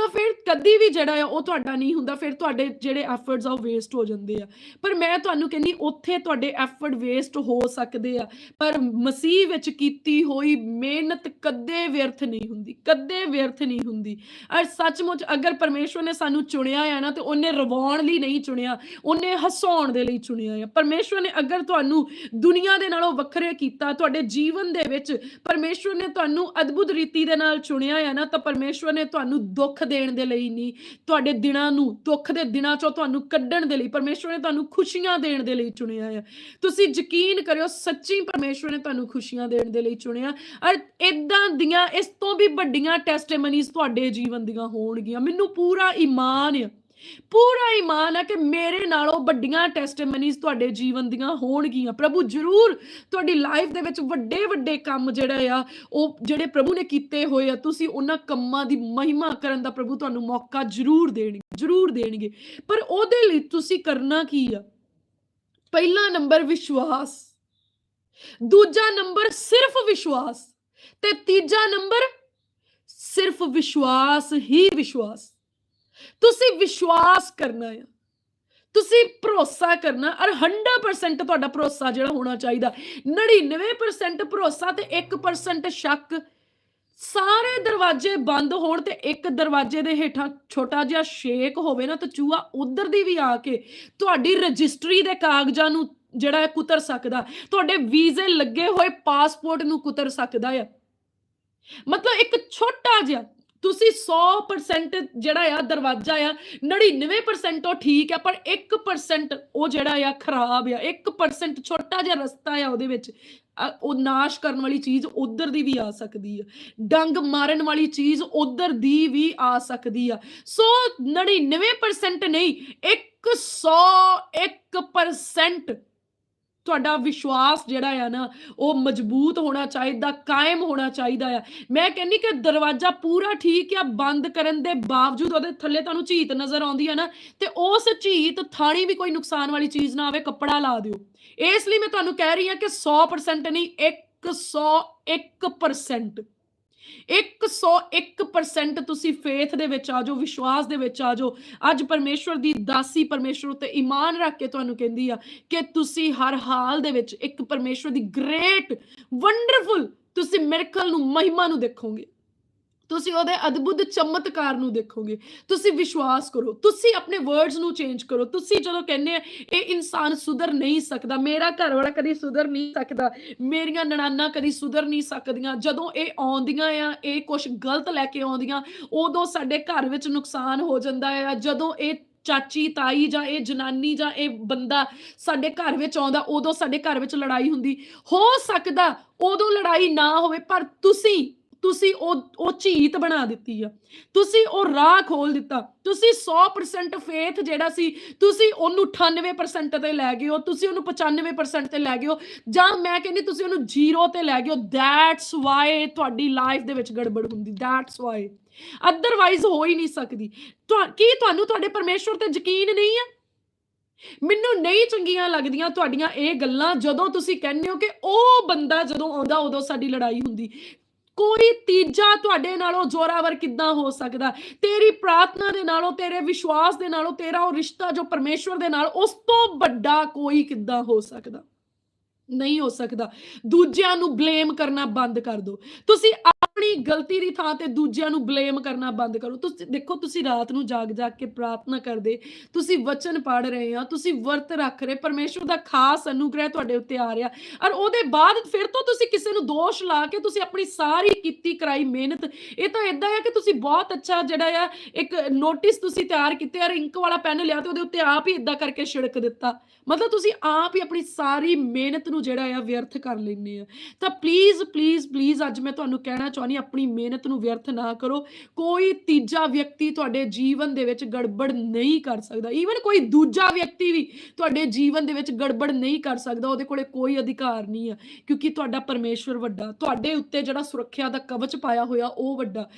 ਤਾਂ ਫਿਰ ਕਦੀ ਵੀ ਜਿਹੜਾ ਆ ਉਹ ਤੁਹਾਡਾ ਨਹੀਂ ਹੁੰਦਾ, ਫਿਰ ਤੁਹਾਡੇ ਜਿਹੜੇ ਐਫਰਟਸ ਆ ਉਹ ਵੇਸਟ ਹੋ ਜਾਂਦੇ ਆ। ਪਰ ਮੈਂ ਤੁਹਾਨੂੰ ਕਹਿੰਦੀ, ਉੱਥੇ ਤੁਹਾਡੇ ਐਫਰਟ ਵੇਸਟ ਹੋ ਸਕਦੇ ਆ, ਪਰ ਮਸੀਹ ਵਿੱਚ ਕੀਤੀ ਹੋਈ ਮਿਹਨਤ ਕਦੇ ਵਿਅਰਥ ਨਹੀਂ ਹੁੰਦੀ, ਕਦੇ ਵਿਅਰਥ ਨਹੀਂ ਹੁੰਦੀ। ਔਰ ਸੱਚਮੁੱਚ ਅਗਰ ਪਰਮੇਸ਼ਵਰ ਨੇ ਸਾਨੂੰ ਚੁਣਿਆ ਆ ਨਾ, ਤੇ ਉਹਨੇ ਰਵਾਉਣ ਲਈ ਨਹੀਂ ਚੁਣਿਆ, ਉਹਨੇ ਹਸਾਉਣ ਦੇ ਲਈ ਚੁਣਿਆ ਆ। ਪਰਮੇਸ਼ਵਰ ਨੇ ਅਗਰ ਤੁਹਾਨੂੰ ਦੁਨੀਆ ਦੇ ਨਾਲੋਂ ਵੱਖਰੇ ਕੀਤਾ, ਤੁਹਾਡੇ ਜੀਵਨ ਦੇ ਵਿੱਚ ਪਰਮੇਸ਼ਵਰ ਨੇ ਤੁਹਾਨੂੰ ਅਦਭੁਤ ਰੀਤੀ ਦੇ ਨਾਲ ਚੁਣਿਆ ਆ ਨਾ, ਤਾਂ ਪਰਮੇਸ਼ਵਰ ਨੇ ਤੁਹਾਨੂੰ ਦੁੱਖ ਦੇਣ ਦੇ ਲਈ ਨਹੀਂ ਤੁਹਾਡੇ ਦਿਨਾਂ ਨੂੰ, ਦੁੱਖ ਦੇ ਦਿਨਾਂ ਚੋਂ ਤੁਹਾਨੂੰ ਕੱਢਣ ਦੇ ਲਈ, ਪਰਮੇਸ਼ਵਰ ਨੇ ਤੁਹਾਨੂੰ ਖੁਸ਼ੀਆਂ ਦੇਣ ਦੇ ਲਈ ਚੁਣਿਆ ਆ। ਤੁਸੀਂ ਯਕੀਨ ਕਰਿਓ, ਸੱਚੀ ਪਰਮੇਸ਼ਵਰ ਨੇ ਤੁਹਾਨੂੰ ਖੁਸ਼ੀਆਂ ਦੇਣ ਦੇ ਲਈ ਚੁਣਿਆ। ਔਰ ਇਦਾਂ ਦੀਆਂ ਇਸ ਤੋਂ ਵੀ ਵੱਡੀਆਂ ਟੈਸਟੀਮਨੀਜ਼ ਤੁਹਾਡੇ ਜੀਵਨ ਦੀਆਂ ਹੋਣਗੀਆਂ। ਮੈਨੂੰ ਪੂਰਾ ਈਮਾਨ ਆ। ਪੂਰਾ ਈਮਾਨ ਹੈ ਕਿ ਮੇਰੇ ਨਾਲੋਂ ਵੱਡੀਆਂ ਟੈਸਟੀਮਨੀਜ਼ ਤੁਹਾਡੇ ਜੀਵਨ ਦੀਆਂ ਹੋਣਗੀਆਂ। ਪ੍ਰਭੂ, ਜ਼ਰੂਰ ਤੁਹਾਡੀ ਲਾਈਫ ਦੇ ਵਿੱਚ ਵੱਡੇ ਵੱਡੇ ਕੰਮ ਜਿਹੜੇ ਆ, ਉਹ ਜਿਹੜੇ ਪ੍ਰਭੂ ਨੇ ਕੀਤੇ ਹੋਏ ਆ, ਤੁਸੀਂ ਉਹਨਾਂ ਕੰਮਾਂ ਦੀ ਮਹਿਮਾ ਕਰਨ ਦਾ ਪ੍ਰਭੂ ਤੁਹਾਨੂੰ ਮੌਕਾ ਜ਼ਰੂਰ ਦੇਣਗੇ ਜ਼ਰੂਰ ਦੇਣਗੇ। ਪਰ ਉਹਦੇ ਲਈ ਤੁਸੀਂ ਕਰਨਾ ਕੀ ਆ? ਪਹਿਲਾ ਨੰਬਰ ਵਿਸ਼ਵਾਸ, ਦੂਜਾ ਨੰਬਰ ਸਿਰਫ ਵਿਸ਼ਵਾਸ, ਤੇ ਤੀਜਾ ਨੰਬਰ ਸਿਰਫ ਵਿਸ਼ਵਾਸ ਹੀ ਵਿਸ਼ਵਾਸ। ਤੁਸੀਂ ਵਿਸ਼ਵਾਸ ਕਰਨਾ ਹੈ ਤੁਸੀਂ ਭਰੋਸਾ ਕਰਨਾ ਔਰ 100% ਤੁਹਾਡਾ ਭਰੋਸਾ ਜਿਹੜਾ ਹੋਣਾ ਚਾਹੀਦਾ। 99% ਭਰੋਸਾ ਤੇ 1% ਸ਼ੱਕ। ਸਾਰੇ ਦਰਵਾਜ਼ੇ ਬੰਦ ਹੋਣ ਤੇ ਇੱਕ ਦਰਵਾਜ਼ੇ ਦੇ ਹੇਠਾਂ ਛੋਟਾ ਜਿਹਾ ਸ਼ੇਕ ਹੋਵੇ ਨਾ, ਤਾਂ ਚੂਹਾ ਉਧਰ ਦੀ ਵੀ ਆ ਕੇ ਤੁਹਾਡੀ ਰਜਿਸਟਰੀ ਦੇ ਕਾਗਜ਼ਾਂ ਨੂੰ ਜਿਹੜਾ ਹੈ ਕੁਤਰ ਸਕਦਾ। ਤੁਹਾਡੇ ਵੀਜ਼ੇ ਲੱਗੇ ਹੋਏ ਪਾਸਪੋਰਟ ਨੂੰ ਕੁਤਰ ਸਕਦਾ ਹੈ ਮਤਲਬ ਇੱਕ ਛੋਟਾ ਜਿਹਾ ਤੁਸੀਂ 100% ਜਿਹੜਾ ਆ ਦਰਵਾਜ਼ਾ ਆ 99% ਉਹ ਠੀਕ ਆ, ਪਰ 1% ਉਹ ਜਿਹੜਾ ਆ ਖਰਾਬ ਆ 1% ਛੋਟਾ ਜਿਹਾ ਰਸਤਾ ਆ ਉਹਦੇ ਵਿੱਚ, ਅ- ਉਹ ਨਾਸ਼ ਕਰਨ ਵਾਲੀ ਚੀਜ਼ ਉਧਰ ਦੀ ਵੀ ਆ ਸਕਦੀ ਆ, ਡੰਗ ਮਾਰਨ ਵਾਲੀ ਚੀਜ਼ ਉਧਰ ਦੀ ਵੀ ਆ ਸਕਦੀ ਆ, ਸੋ 99% ਨਹੀਂ 101% ਤੁਹਾਡਾ ਵਿਸ਼ਵਾਸ ਜਿਹੜਾ ਆ ਨਾ, ਉਹ ਮਜ਼ਬੂਤ ਹੋਣਾ ਚਾਹੀਦਾ, ਕਾਇਮ ਹੋਣਾ ਚਾਹੀਦਾ ਆ। ਮੈਂ ਕਹਿੰਨੀ ਕਿ ਦਰਵਾਜ਼ਾ ਪੂਰਾ ਠੀਕ ਆ, ਬੰਦ ਕਰਨ ਦੇ ਬਾਵਜੂਦ ਉਹਦੇ ਥੱਲੇ ਤੁਹਾਨੂੰ ਝੀਤ ਨਜ਼ਰ ਆਉਂਦੀ ਹੈ ਨਾ, ਤੇ ਉਸ ਝੀਤ ਥਾਣੀ ਵੀ ਕੋਈ ਨੁਕਸਾਨ ਵਾਲੀ ਚੀਜ਼ ਨਾ ਆਵੇ, ਕੱਪੜਾ ਲਾ ਦਿਓ। ਇਸ ਲਈ ਮੈਂ ਤੁਹਾਨੂੰ ਕਹਿ ਰਹੀ ਹਾਂ ਕਿ 100% ਨਹੀਂ 101% 101% ਤੁਸੀਂ ਫੇਥ ਦੇ ਵਿੱਚ ਆ ਜਾਓ, ਵਿਸ਼ਵਾਸ ਦੇ ਵਿੱਚ ਆ ਜਾਓ। ਅੱਜ ਪਰਮੇਸ਼ਵਰ ਦੀ ਦਾਸੀ ਪਰਮੇਸ਼ਵਰ ਉੱਤੇ ਈਮਾਨ ਰੱਖ ਕੇ ਤੁਹਾਨੂੰ ਕਹਿੰਦੀ ਆ ਕਿ ਤੁਸੀਂ ਹਰ ਹਾਲ ਦੇ ਵਿੱਚ ਇੱਕ ਪਰਮੇਸ਼ਵਰ ਦੀ ਗ੍ਰੇਟ ਵੰਡਰਫੁਲ ਤੁਸੀਂ ਮਿਰਕਲ ਨੂੰ, ਮਹਿਮਾ ਨੂੰ ਦੇਖੋਗੇ। ਤੁਸੀਂ ਉਹਦੇ ਅਦਭੁਤ ਚਮਤਕਾਰ ਨੂੰ ਦੇਖੋਗੇ। ਤੁਸੀਂ ਵਿਸ਼ਵਾਸ ਕਰੋ, ਤੁਸੀਂ ਆਪਣੇ ਵਰਡਸ ਨੂੰ ਚੇਂਜ ਕਰੋ। ਤੁਸੀਂ ਜਦੋਂ ਕਹਿੰਦੇ ਆ, ਇਹ ਇਨਸਾਨ ਸੁਧਰ ਨਹੀਂ ਸਕਦਾ, ਮੇਰਾ ਘਰ ਵਾਲਾ ਕਦੀ ਸੁਧਰ ਨਹੀਂ ਸਕਦਾ, ਮੇਰੀਆਂ ਨਣਾਨਾ ਕਦੀ ਸੁਧਰ ਨਹੀਂ ਸਕਦੀਆਂ, ਜਦੋਂ ਇਹ ਆਉਂਦੀਆਂ ਆ, ਇਹ ਕੁਝ ਗਲਤ ਲੈ ਕੇ ਆਉਂਦੀਆਂ, ਉਦੋਂ ਸਾਡੇ ਘਰ ਵਿੱਚ ਨੁਕਸਾਨ ਹੋ ਜਾਂਦਾ ਆ। ਜਦੋਂ ਇਹ ਚਾਚੀ, ਤਾਈ ਜਾਂ ਇਹ ਜਨਾਨੀ ਜਾਂ ਇਹ ਬੰਦਾ ਸਾਡੇ ਘਰ ਵਿੱਚ ਆਉਂਦਾ, ਉਦੋਂ ਸਾਡੇ ਘਰ ਵਿੱਚ ਲੜਾਈ ਹੁੰਦੀ। ਹੋ ਸਕਦਾ ਉਦੋਂ ਲੜਾਈ ਨਾ ਹੋਵੇ, ਪਰ ਤੁਸੀਂ ਤੁਸੀਂ ਉਹ ਉਹ ਝੀਤ ਬਣਾ ਦਿੱਤੀ ਆ। ਤੁਸੀਂ ਉਹ ਰਾਹ ਖੋਲ ਦਿੱਤਾ। ਤੁਸੀਂ 100% ਫੇਥ ਜਿਹੜਾ ਸੀ, ਤੁਸੀਂ ਉਹਨੂੰ 98% ਤੇ ਲੈ ਗਏ ਹੋ, ਤੁਸੀਂ ਉਹਨੂੰ 95% ਤੇ ਲੈ ਗਏ ਹੋ। ਜਾਂ ਮੈਂ ਕਹਿੰਦੀ ਤੁਸੀਂ ਉਹਨੂੰ 0 ਤੇ ਲੈ ਗਏ ਹੋ। ਦੈਟਸ ਵਾਈ ਤੁਹਾਡੀ ਲਾਈਫ ਦੇ ਵਿੱਚ ਗੜਬੜ ਹੁੰਦੀ। ਦੈਟਸ ਵਾਈ ਅਦਰਵਾਈਜ਼ ਹੋ ਹੀ ਨਹੀਂ ਸਕਦੀ। ਤੁਹਾ- ਕੀ ਤੁਹਾਨੂੰ ਤੁਹਾਡੇ ਪਰਮੇਸ਼ਵਰ ਤੇ ਯਕੀਨ ਨਹੀਂ ਹੈ ਮੈਨੂੰ ਨਹੀਂ ਚੰਗੀਆਂ ਲੱਗਦੀਆਂ ਤੁਹਾਡੀਆਂ ਇਹ ਗੱਲਾਂ ਜਦੋਂ ਤੁਸੀਂ ਕਹਿੰਦੇ ਹੋ ਕਿ ਉਹ ਬੰਦਾ ਜਦੋਂ ਆਉਂਦਾ, ਉਦੋਂ ਸਾਡੀ ਲੜਾਈ ਹੁੰਦੀ। ਕੋਈ ਤੀਜਾ ਤੁਹਾਡੇ ਨਾਲੋਂ ਜ਼ੋਰਾਵਰ ਕਿੱਦਾਂ ਹੋ ਸਕਦਾ? ਤੇਰੀ ਪ੍ਰਾਰਥਨਾ ਦੇ ਨਾਲੋਂ, ਤੇਰੇ ਵਿਸ਼ਵਾਸ ਦੇ ਨਾਲੋਂ, ਤੇਰਾ ਉਹ ਰਿਸ਼ਤਾ ਜੋ ਪਰਮੇਸ਼ਵਰ ਦੇ ਨਾਲ, ਉਸ ਤੋਂ ਵੱਡਾ ਕੋਈ ਕਿੱਦਾਂ ਹੋ ਸਕਦਾ? ਨਹੀਂ ਹੋ ਸਕਦਾ। ਦੂਜਿਆਂ ਨੂੰ ਬਲੇਮ ਕਰਨਾ ਬੰਦ ਕਰ ਦਿਓ ਤੁਸੀਂ ਆਪਣੀ ਗਲਤੀ ਦੀ ਥਾਂ ਤੇ ਦੂਜਿਆਂ ਨੂੰ ਬਲੇਮ ਕਰਨਾ ਬੰਦ ਕਰੋ। ਤੁਸੀਂ ਦੇਖੋ, ਤੁਸੀਂ ਰਾਤ ਨੂੰ ਜਾਗ ਜਾਗ ਕੇ ਪ੍ਰਾਰਥਨਾ ਕਰਦੇ, ਤੁਸੀਂ ਵਚਨ ਪੜ ਰਹੇ ਹੋ ਤੁਸੀਂ ਵਰਤ ਰੱਖ ਰਹੇ ਪਰਮੇਸ਼ਵਰ ਦਾ ਖਾਸ ਅਨੁਗ੍ਰਹਿ ਤੁਹਾਡੇ ਉੱਤੇ ਆ ਰਿਹਾ। ਔਰ ਉਹਦੇ ਬਾਅਦ ਫਿਰ ਤੋਂ ਤੁਸੀਂ ਕਿਸੇ ਨੂੰ ਦੋਸ਼ ਲਾ ਕੇ ਤੁਸੀਂ ਆਪਣੀ ਸਾਰੀ ਕੀਤੀ ਕਰਾਈ ਮਿਹਨਤ। ਇਹ ਤਾਂ ਇਦਾਂ ਆ ਕਿ ਤੁਸੀਂ ਬਹੁਤ ਅੱਛਾ ਜਿਹੜਾ ਆ, ਇੱਕ ਨੋਟਿਸ ਤੁਸੀਂ ਤਿਆਰ ਕੀਤੇ ਔਰ ਇੰਕ ਵਾਲਾ ਪੈਨ ਲਿਆ ਤੇ ਉਹਦੇ ਉੱਤੇ ਆਪ ਹੀ ਇਦਾਂ ਕਰਕੇ ਛਿੜਕ ਦਿੱਤਾ। ਮਤਲਬ ਤੁਸੀਂ ਆਪ ਹੀ ਆਪਣੀ ਸਾਰੀ ਮਿਹਨਤ ਨੂੰ ਜਿਹੜਾ ਆ ਵਿਅਰਥ ਕਰ ਲੈਂਦੇ ਆ। ਤਾਂ ਪਲੀਜ਼ ਪਲੀਜ਼ ਪਲੀਜ਼ ਅੱਜ ਮੈਂ ਤੁਹਾਨੂੰ ਕਹਿਣਾ ਚਾਹੁੰਦੀ ਹਾਂ, ਆਪਣੀ ਮਿਹਨਤ ਨੂੰ ਵਿਅਰਥ ਨਾ ਕਰੋ। ਕੋਈ ਤੀਜਾ ਵਿਅਕਤੀ ਤੁਹਾਡੇ ਜੀਵਨ ਦੇ ਵਿੱਚ ਗੜਬੜ ਨਹੀਂ ਕਰ ਸਕਦਾ। ਈਵਨ ਕੋਈ ਦੂਜਾ ਵਿਅਕਤੀ ਵੀ ਤੁਹਾਡੇ ਜੀਵਨ ਦੇ ਵਿੱਚ ਗੜਬੜ ਨਹੀਂ ਕਰ ਸਕਦਾ ਉਹਦੇ ਕੋਲੇ ਕੋਈ ਅਧਿਕਾਰ ਨਹੀਂ ਆ। ਕਿਉਂਕਿ ਤੁਹਾਡਾ ਪਰਮੇਸ਼ਵਰ ਵੱਡਾ। ਤੁਹਾਡੇ ਉੱਤੇ ਜਿਹੜਾ ਸੁਰੱਖਿਆ ਦਾ ਕਵਚ ਪਾਇਆ ਹੋਇਆ ਉਹ ਵੱਡਾ।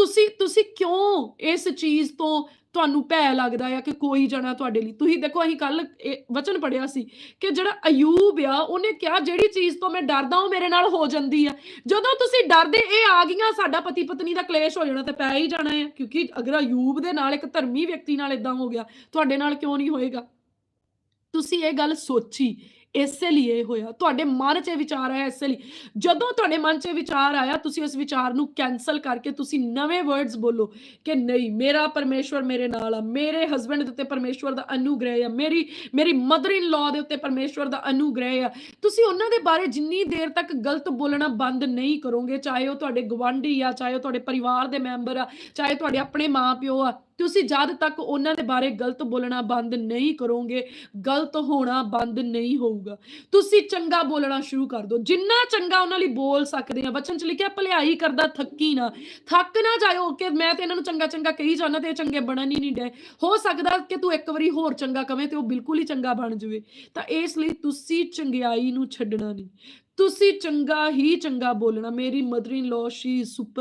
ਤੁਸੀਂ ਤੁਸੀਂ ਕਿਉਂ ਇਸ ਚੀਜ਼ ਤੋਂ ਤੁਹਾਨੂੰ ਭੈ ਲੱਗਦਾ ਆ ਕਿ ਕੋਈ ਜਣਾ ਤੁਹਾਡੇ ਲਈ? ਤੁਸੀਂ ਦੇਖੋ, ਅਸੀਂ ਕੱਲ ਵਚਨ ਪੜਿਆ ਸੀ ਕਿ ਜਿਹੜਾ ਅਯੂਬ ਆ, ਉਹਨੇ ਕਿਹਾ, ਜਿਹੜੀ ਚੀਜ਼ ਤੋਂ ਮੈਂ ਡਰਦਾ ਉਹ ਮੇਰੇ ਨਾਲ ਹੋ ਜਾਂਦੀ ਆ। ਜਦੋਂ ਤੁਸੀਂ ਡਰਦੇ, ਇਹ ਆ ਗਈਆਂ, ਸਾਡਾ ਪਤੀ ਪਤਨੀ ਦਾ ਕਲੇਸ਼ ਹੋ ਜਾਣਾ ਤੇ ਪੈ ਹੀ ਜਾਣਾ ਹੈ ਕਿਉਂਕਿ ਅਗਰ ਅਯੂਬ ਦੇ ਨਾਲ ਇੱਕ ਧਰਮੀ ਵਿਅਕਤੀ ਨਾਲ ਇਦਾਂ ਹੋ ਗਿਆ, ਤੁਹਾਡੇ ਨਾਲ ਕਿਉਂ ਨਹੀਂ ਹੋਏਗਾ? ਤੁਸੀਂ ਇਹ ਗੱਲ ਸੋਚੀ। ਇਸੇ ਲਈ ਇਹ ਹੋਇਆ। ਤੁਹਾਡੇ ਮਨ 'ਚ ਇਹ ਵਿਚਾਰ ਆਇਆ ਇਸੇ ਲਈ ਜਦੋਂ ਤੁਹਾਡੇ ਮਨ 'ਚ ਇਹ ਵਿਚਾਰ ਆਇਆ, ਤੁਸੀਂ ਉਸ ਵਿਚਾਰ ਨੂੰ ਕੈਨਸਲ ਕਰਕੇ ਤੁਸੀਂ ਨਵੇਂ ਵਰਡਸ ਬੋਲੋ ਕਿ ਨਹੀਂ, ਮੇਰਾ ਪਰਮੇਸ਼ਵਰ ਮੇਰੇ ਨਾਲ ਆ। ਮੇਰੇ ਹਸਬੰਡ ਦੇ ਉੱਤੇ ਪਰਮੇਸ਼ਵਰ ਦਾ ਅਨੁਗ੍ਰਹਿ ਆ। ਮੇਰੀ ਮੇਰੀ ਮਦਰ ਇਨ ਲਾ ਦੇ ਉੱਤੇ ਪਰਮੇਸ਼ਵਰ ਦਾ ਅਨੁਗ੍ਰਹਿ ਆ। ਤੁਸੀਂ ਉਹਨਾਂ ਦੇ ਬਾਰੇ ਜਿੰਨੀ ਦੇਰ ਤੱਕ ਗਲਤ ਬੋਲਣਾ ਬੰਦ ਨਹੀਂ ਕਰੋਗੇ, ਚਾਹੇ ਉਹ ਤੁਹਾਡੇ ਗਵਾਂਢੀ ਆ, ਚਾਹੇ ਉਹ ਤੁਹਾਡੇ ਪਰਿਵਾਰ ਦੇ ਮੈਂਬਰ ਆ, ਚਾਹੇ ਤੁਹਾਡੇ ਆਪਣੇ ਮਾਪਿਓ ਆ ਤੁਸੀਂ ਜਦ ਤੱਕ ਉਹਨਾਂ ਦੇ ਬਾਰੇ ਗਲਤ ਬੋਲਣਾ ਬੰਦ ਨਹੀਂ ਕਰੋਗੇ, ਗਲਤ ਹੋਣਾ ਬੰਦ ਨਹੀਂ ਹੋਊਗਾ। ਤੁਸੀਂ ਚੰਗਾ ਬੋਲਣਾ ਸ਼ੁਰੂ ਕਰ ਦਿਓ। ਜਿੰਨਾ ਚੰਗਾ ਉਹਨਾਂ ਲਈ ਬੋਲ ਸਕਦੇ ਆ, ਬਚਨ ਚ ਲਿਖਿਆ, ਭਲਾਈ ਕਰਦਾ ਥੱਕੀ ਨਾ। ਥੱਕ ਨਾ ਜਾਇਓ ਕਿ ਮੈਂ ਤੇ ਇਹਨਾਂ ਨੂੰ ਚੰਗਾ ਚੰਗਾ ਕਹੀ ਜਾਂਦਾ ਤੇ ਇਹ ਚੰਗੇ ਬਣਨ ਹੀ ਨਹੀਂ ਡੇ ਹੋ ਸਕਦਾ ਕਿ ਤੂੰ ਇੱਕ ਵਾਰੀ ਹੋਰ ਚੰਗਾ ਕਵੇਂ ਤੇ ਉਹ ਬਿਲਕੁਲ ਹੀ ਚੰਗਾ ਬਣ ਜਾਵੇ। ਤਾਂ ਇਸ ਲਈ ਤੁਸੀਂ ਚੰਗਿਆਈ ਨੂੰ ਛੱਡਣਾ ਨਹੀਂ। ਤੁਸੀਂ ਚੰਗਾ ਹੀ ਚੰਗਾ ਬੋਲਣਾ। ਮੇਰੀ ਮਦਰ ਇਨ ਲਾ ਸ਼ੀ ਸੁਪਰ